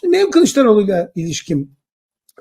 Şimdi benim Kılıçdaroğlu'yla ilişkim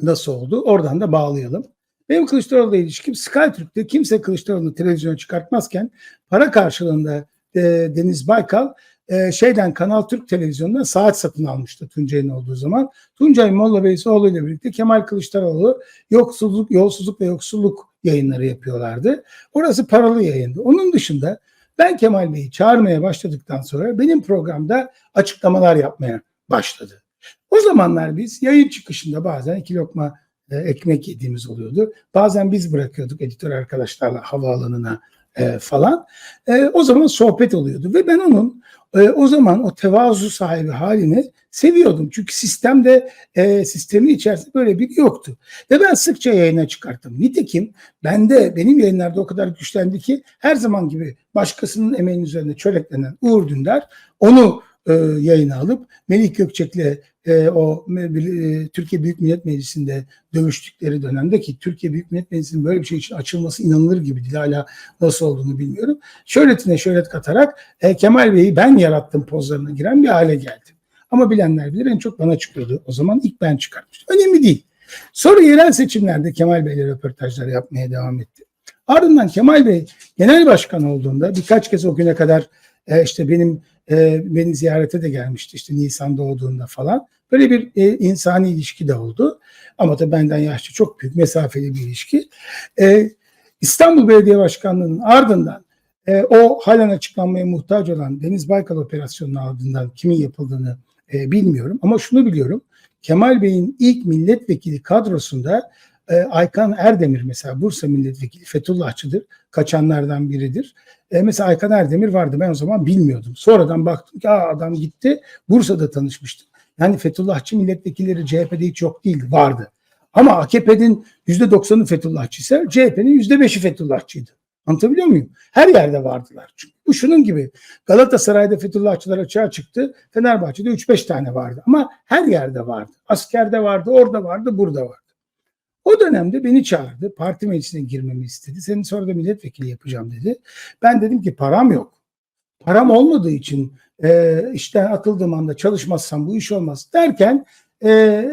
nasıl oldu? Oradan da bağlayalım. Benim Kılıçdaroğlu'la ilişkim Skytürk'te kimse Kılıçdaroğlu'nu televizyona çıkartmazken para karşılığında e, Deniz Baykal e, şeyden Kanal Türk televizyonundan saat satın almıştı Tuncay'ın olduğu zaman. Tuncay Molla Beysoğlu ile birlikte Kemal Kılıçdaroğlu yoksulluk, yolsuzluk ve yoksulluk yayınları yapıyorlardı. Orası paralı yayındı. Onun dışında ben Kemal Bey'i çağırmaya başladıktan sonra benim programda açıklamalar yapmaya başladı. O zamanlar biz yayın çıkışında bazen iki lokma e, ekmek yediğimiz oluyordu. Bazen biz bırakıyorduk editör arkadaşlarla havaalanına e, falan. E, o zaman sohbet oluyordu ve ben onun e, o zaman o tevazu sahibi halini seviyordum. Çünkü sistemde e, sistemin içerisinde böyle bir yoktu. Ve ben sıkça yayına çıkarttım. Nitekim bende benim yayınlarda o kadar güçlendi ki her zaman gibi başkasının emeğinin üzerine çöreklenen Uğur Dündar onu e, yayına alıp Melih Gökçek'le e, o e, Türkiye Büyük Millet Meclisi'nde dövüştükleri dönemde ki Türkiye Büyük Millet Meclisi'nin böyle bir şey için açılması inanılır gibi değil. Hala nasıl olduğunu bilmiyorum. Şöhretine şöhret katarak e, Kemal Bey'i ben yarattım pozlarına giren bir hale geldi. Ama bilenler bilir en çok bana çıkıyordu. O zaman ilk ben çıkartmıştım. Önemli değil. Sonra yerel seçimlerde Kemal Bey'le röportajlar yapmaya devam etti. Ardından Kemal Bey genel başkan olduğunda birkaç kez o güne kadar e, işte benim e, beni ziyarete de gelmişti işte Nisan doğduğunda falan. Böyle bir e, insani ilişki de oldu. Ama da benden yaşlı çok büyük mesafeli bir ilişki. E, İstanbul Belediye Başkanlığı'nın ardından e, o halen açıklanmaya muhtaç olan Deniz Baykal operasyonunun ardından kimin yapıldığını e, bilmiyorum. Ama şunu biliyorum. Kemal Bey'in ilk milletvekili kadrosunda e, Aykan Erdemir mesela Bursa milletvekili Fethullahçıdır. Kaçanlardan biridir. E, mesela Aykan Erdemir vardı. Ben o zaman bilmiyordum. Sonradan baktım ki Aa, adam gitti. Bursa'da tanışmıştım. Yani Fethullahçı milletvekilleri CHP'de hiç yok değildi. Vardı. Ama AKP'nin %90'ı Fethullahçı ise CHP'nin %5'i Fethullahçıydı. Anlatabiliyor muyum? Her yerde vardılar. Çünkü bu şunun gibi. Galatasaray'da Fethullahçılar açığa çıktı. Fenerbahçe'de 3-5 tane vardı. Ama her yerde vardı. Askerde vardı, orada vardı, burada vardı. O dönemde beni çağırdı. Parti meclisine girmemi istedi. Senin sonra da milletvekili yapacağım dedi. Ben dedim ki param yok. Param olmadığı için e, işten atıldığım anda çalışmazsam bu iş olmaz derken e,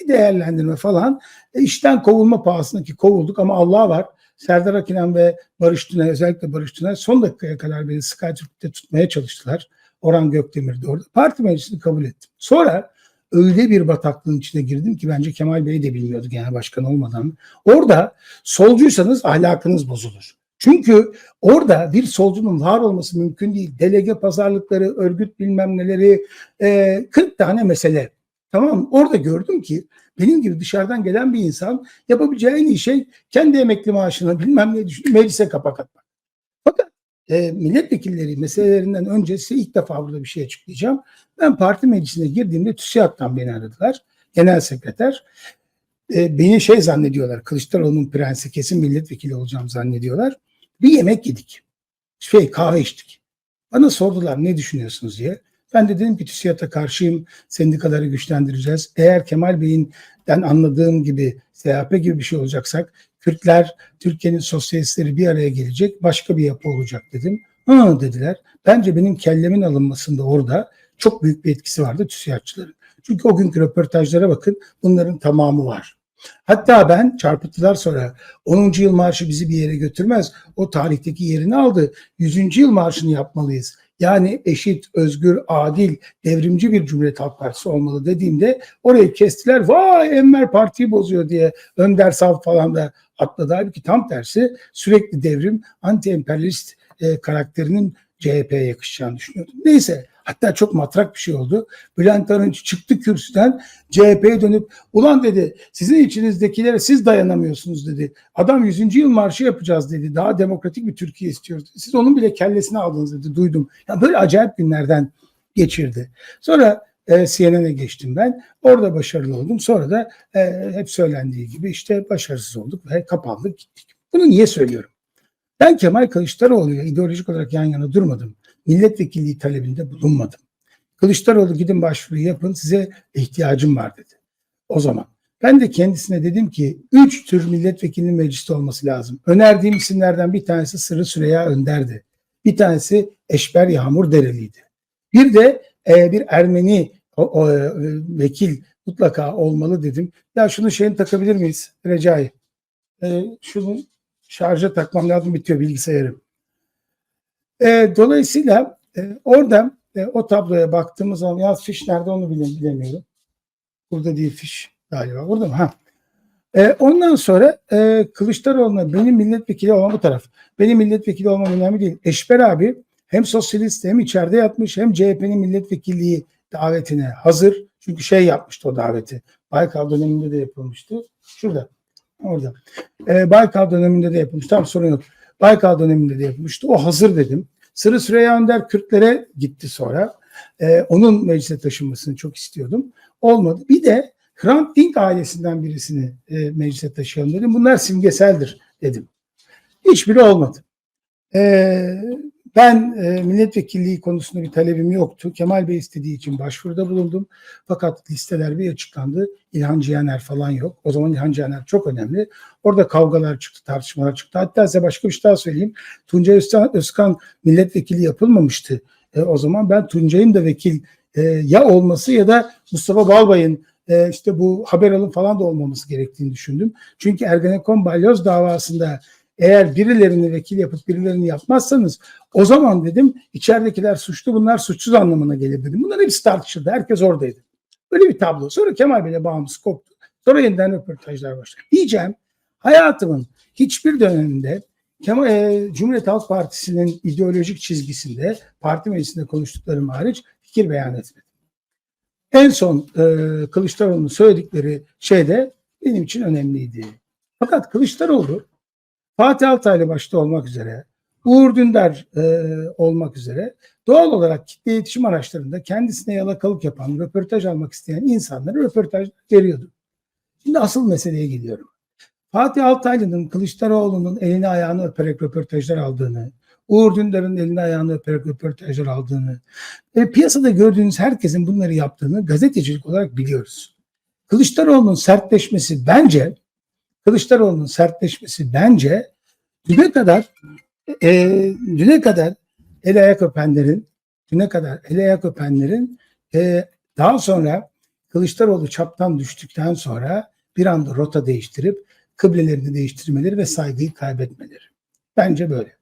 bir değerlendirme falan. E, işten kovulma pahasına ki kovulduk ama Allah var. Serdar Akinen ve Barış Tünel özellikle Barış Tünel son dakikaya kadar beni Skytürk'te tutmaya çalıştılar. Orhan Gökdemir de orada. Parti meclisini kabul ettim. Sonra öyle bir bataklığın içine girdim ki bence Kemal Bey de bilmiyordu genel başkan olmadan. Orada solcuysanız ahlakınız bozulur. Çünkü orada bir solcunun var olması mümkün değil. Delege pazarlıkları, örgüt bilmem neleri, e, 40 tane mesele. Tamam Orada gördüm ki benim gibi dışarıdan gelen bir insan yapabileceği en iyi şey kendi emekli maaşını bilmem ne düşünüp meclise kapak atmak. E, milletvekilleri meselelerinden önce size ilk defa burada bir şey açıklayacağım. Ben parti meclisine girdiğimde TÜSİAD'dan beni aradılar. Genel sekreter. E, beni şey zannediyorlar. Kılıçdaroğlu'nun prensi kesin milletvekili olacağım zannediyorlar. Bir yemek yedik. Şey kahve içtik. Bana sordular ne düşünüyorsunuz diye. Ben de dedim ki TÜSİAD'a karşıyım. Sendikaları güçlendireceğiz. Eğer Kemal Bey'inden anladığım gibi SHP gibi bir şey olacaksak Kürtler, Türkiye'nin sosyalistleri bir araya gelecek. Başka bir yapı olacak dedim. Ha dediler. Bence benim kellemin alınmasında orada çok büyük bir etkisi vardı TÜSİAD'çıların. Çünkü o günkü röportajlara bakın bunların tamamı var. Hatta ben çarpıttılar sonra 10. yıl marşı bizi bir yere götürmez. O tarihteki yerini aldı. 100. yıl marşını yapmalıyız. Yani eşit, özgür, adil, devrimci bir Cumhuriyet Halk Partisi olmalı dediğimde orayı kestiler. Vay Enver partiyi bozuyor diye Önder Sav falan da atladı. Halbuki tam tersi sürekli devrim, anti-emperyalist e, karakterinin CHP'ye yakışacağını düşünüyordum. Neyse Hatta çok matrak bir şey oldu. Bülent Arınç çıktı kürsüden CHP'ye dönüp ulan dedi sizin içinizdekilere siz dayanamıyorsunuz dedi. Adam 100. yıl marşı yapacağız dedi. Daha demokratik bir Türkiye istiyoruz. Siz onun bile kellesini aldınız dedi duydum. Ya böyle acayip günlerden geçirdi. Sonra e, CNN'e geçtim ben. Orada başarılı oldum. Sonra da e, hep söylendiği gibi işte başarısız olduk ve kapandık gittik. Bunu niye söylüyorum? Ben Kemal Kılıçdaroğlu'yla ideolojik olarak yan yana durmadım milletvekilliği talebinde bulunmadım. Kılıçdaroğlu gidin başvuru yapın size ihtiyacım var dedi. O zaman ben de kendisine dedim ki üç tür milletvekilinin mecliste olması lazım. Önerdiğim isimlerden bir tanesi Sırrı Süreyya Önder'di. Bir tanesi Eşber Yağmur Dereli'ydi. Bir de e, bir Ermeni o, o, e, vekil mutlaka olmalı dedim. Ya şunu şeyini takabilir miyiz Recai? E, şunu şarja takmam lazım bitiyor bilgisayarım. E, dolayısıyla e, orada e, o tabloya baktığımız zaman yaz fiş nerede onu bile, bilemiyorum. Burada değil fiş galiba. Burada mı? Ha. E, ondan sonra e, Kılıçdaroğlu'na benim milletvekili olmam bu taraf. Benim milletvekili olmam önemli değil. Eşber abi hem sosyalist hem içeride yatmış hem CHP'nin milletvekilliği davetine hazır. Çünkü şey yapmıştı o daveti. Baykal döneminde de yapılmıştı. Şurada. Orada. E, Baykal döneminde de yapılmış. Tam sorun yok. Baykal döneminde de yapılmıştı. O hazır dedim. Sırı Süreyya Önder Kürtlere gitti sonra. E, onun meclise taşınmasını çok istiyordum. Olmadı. Bir de Hrant Dink ailesinden birisini e, meclise taşıyalım dedim. Bunlar simgeseldir dedim. Hiçbiri olmadı. E, ben e, milletvekilliği konusunda bir talebim yoktu. Kemal Bey istediği için başvuruda bulundum. Fakat listeler bir açıklandı. İlhan Cihaner falan yok. O zaman İlhan Cihaner çok önemli. Orada kavgalar çıktı, tartışmalar çıktı. Hatta size başka bir şey daha söyleyeyim. Tuncay Özkan, Özkan milletvekili yapılmamıştı. E, o zaman ben Tuncay'ın da vekil e, ya olması ya da Mustafa Balbay'ın e, işte bu haber alın falan da olmaması gerektiğini düşündüm. Çünkü Ergenekon Balyoz davasında eğer birilerini vekil yapıp birilerini yapmazsanız o zaman dedim içeridekiler suçlu bunlar suçsuz anlamına gelir dedim. Bunlar hepsi tartışıldı. Herkes oradaydı. Öyle bir tablo. Sonra Kemal Bey'le bağımız koptu. Sonra yeniden röportajlar başladı. Diyeceğim hayatımın hiçbir döneminde Kemal, e, Cumhuriyet Halk Partisi'nin ideolojik çizgisinde parti meclisinde konuştuklarım hariç fikir beyan etmedim. En son e, Kılıçdaroğlu'nun söyledikleri şey de benim için önemliydi. Fakat Kılıçdaroğlu Fatih Altaylı başta olmak üzere Uğur Dündar e, olmak üzere doğal olarak kitle iletişim araçlarında kendisine yalakalık yapan, röportaj almak isteyen insanlara röportaj veriyordu. Şimdi asıl meseleye geliyorum. Fatih Altaylı'nın Kılıçdaroğlu'nun elini ayağını öperek röportajlar aldığını, Uğur Dündar'ın elini ayağını öperek röportajlar aldığını, e, piyasada gördüğünüz herkesin bunları yaptığını gazetecilik olarak biliyoruz. Kılıçdaroğlu'nun sertleşmesi bence Kılıçdaroğlu'nun sertleşmesi bence düne kadar e, düne kadar el ayak öpenlerin düne kadar el ayak öpenlerin e, daha sonra Kılıçdaroğlu çaptan düştükten sonra bir anda rota değiştirip kıblelerini değiştirmeleri ve saygıyı kaybetmeleri. Bence böyle.